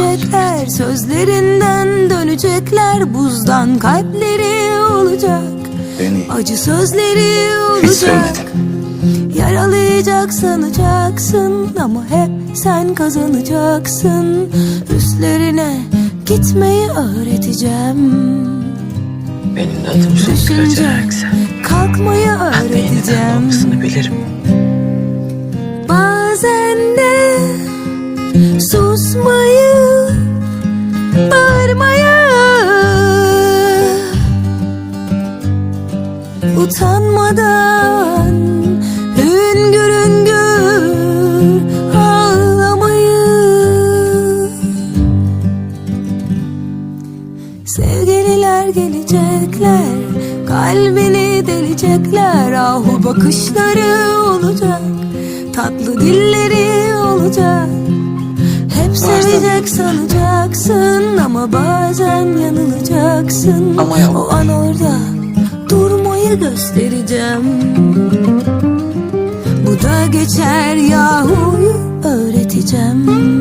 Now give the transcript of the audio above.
söyleyecekler Sözlerinden dönecekler Buzdan kalpleri olacak. Beni Acı sözleri olacak. Yaralayacak sanacaksın Ama hep sen kazanacaksın. Üstlerine gitmeyi öğreteceğim. Benim adım Düşünce kalkmayı Ben de yeniden öğreteceğim bilirim. Utanmadan hüngür hüngür ağlamayı. Sevgililer gelecekler Kalbini delecekler. Ahu bakışları olacak Tatlı dilleri olacak. Hep sevecek sanacaksın Ama bazen yanılacaksın. Ama yok. O an orada göstereceğim. Bu da geçer yahu öğreteceğim